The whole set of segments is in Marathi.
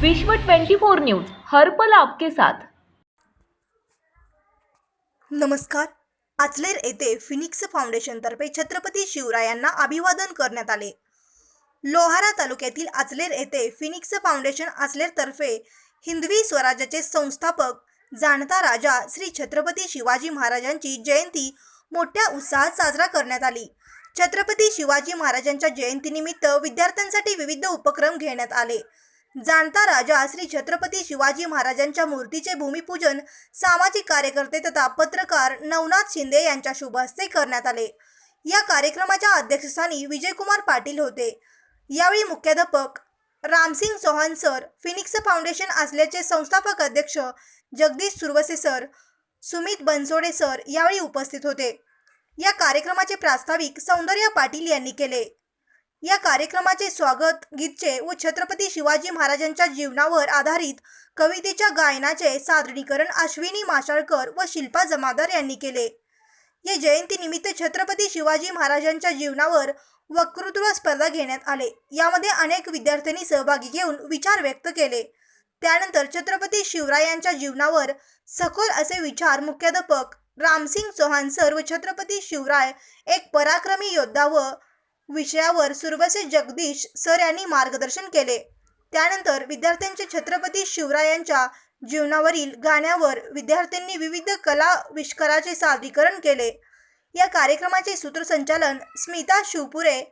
विश्व 24 न्यूज हर्पल आपके साथ. नमस्कार. आचलेर येथे फिनिक्स फाउंडेशनतर्फे छत्रपती शिवरायांना अभिवादन करण्यात आले. लोहारा तालुक्यातील आचलेर येथे फिनिक्स फाउंडेशन आचलेरतर्फे हिंदवी स्वराज्याचे संस्थापक जाणता राजा श्री छत्रपती शिवाजी महाराजांची जयंती मोठ्या उत्साहात साजरा करण्यात आली. छत्रपती शिवाजी महाराजांच्या जयंतीनिमित्त विद्यार्थ्यांसाठी विविध उपक्रम घेण्यात आले. जाणता राजा श्री छत्रपती शिवाजी महाराजांच्या मूर्तीचे भूमिपूजन सामाजिक कार्यकर्ते तथा पत्रकार नवनाथ शिंदे यांच्या शुभ हस्ते करण्यात आले. या कार्यक्रमाच्या अध्यक्षस्थानी विजयकुमार पाटील होते. यावेळी मुख्याध्यापक Ramsingh Chauhan sir Phoenix foundation असल्याचे संस्थापक अध्यक्ष जगदीश सुरवसे सर सुमित बनसोडे सर यावेळी उपस्थित होते. या कार्यक्रमाचे प्रास्ताविक सौंदर्य पाटील यांनी केले. या कार्यक्रमाचे स्वागत गीतचे व छत्रपती शिवाजी महाराजांच्या जीवनावर आधारित कवितेच्या गायनाचे सादरीकरण अश्विनी माशाळकर व शिल्पा जमादार यांनी केले. या जयंतीनिमित्त छत्रपती शिवाजी महाराजांच्या जीवनावर वक्तृत्व स्पर्धा घेण्यात आले. यामध्ये अनेक विद्यार्थ्यांनी सहभागी घेऊन विचार व्यक्त केले. त्यानंतर छत्रपती शिवरायांच्या जीवनावर सखोल असे विचार मुख्याध्यापक रामसिंग चौहान सर व छत्रपती शिवराय एक पराक्रमी योद्धा व विषयावर सुरवसे जगदीश सर यांनी मार्गदर्शन केले. त्यानंतर विद्यार्थ्यांचे छत्रपती शिवरायांच्या जीवनावरील गाण्यावर विद्यार्थ्यांनी विविध कला विष्काराचे सादरीकरण केले. या कार्यक्रमाचे सूत्रसंचालन स्मिता शिवपुरे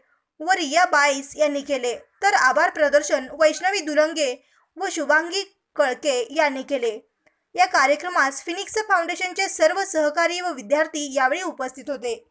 व रिया बाईस यांनी केले. तर आभार प्रदर्शन वैष्णवी दुलंगे व शुभांगी कळके यांनी केले. या कार्यक्रमास फिनिक्स फाउंडेशनचे सर्व सहकारी व विद्यार्थी यावेळी उपस्थित होते.